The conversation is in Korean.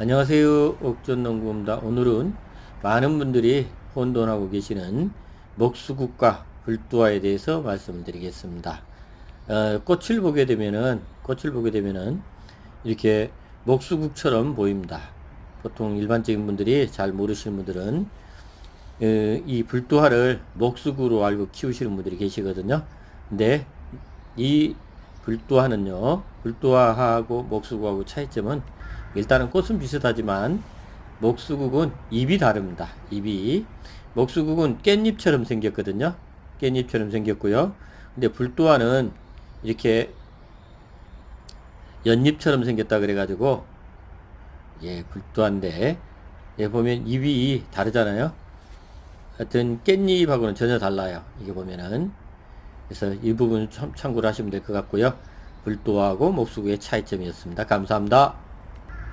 안녕하세요. 옥전농부입니다. 오늘은 많은 분들이 혼돈하고 계시는 목수국과 불두화에 대해서 말씀을 드리겠습니다. 어, 꽃을 보게 되면은, 꽃을 보게 되면은, 이렇게 목수국처럼 보입니다. 보통 일반적인 분들이 잘 모르시는 분들은, 어, 이 불두화를 목수구로 알고 키우시는 분들이 계시거든요. 근데 이 불두화는요, 불두화하고 목수국하고 차이점은 일단은 꽃은 비슷하지만 목수국은 잎이 다릅니다. 잎이 목수국은 깻잎처럼 생겼거든요. 깻잎처럼 생겼고요. 근데 불두화는 이렇게 연잎처럼 생겼다 그래가지고 예 불두화인데 예 보면 잎이 다르잖아요. 하여튼 깻잎하고는 전혀 달라요. 이게 보면은 그래서 이 부분 참 참고를 하시면 될 것 같고요. 불도하고 목수구의 차이점이었습니다. 감사합니다.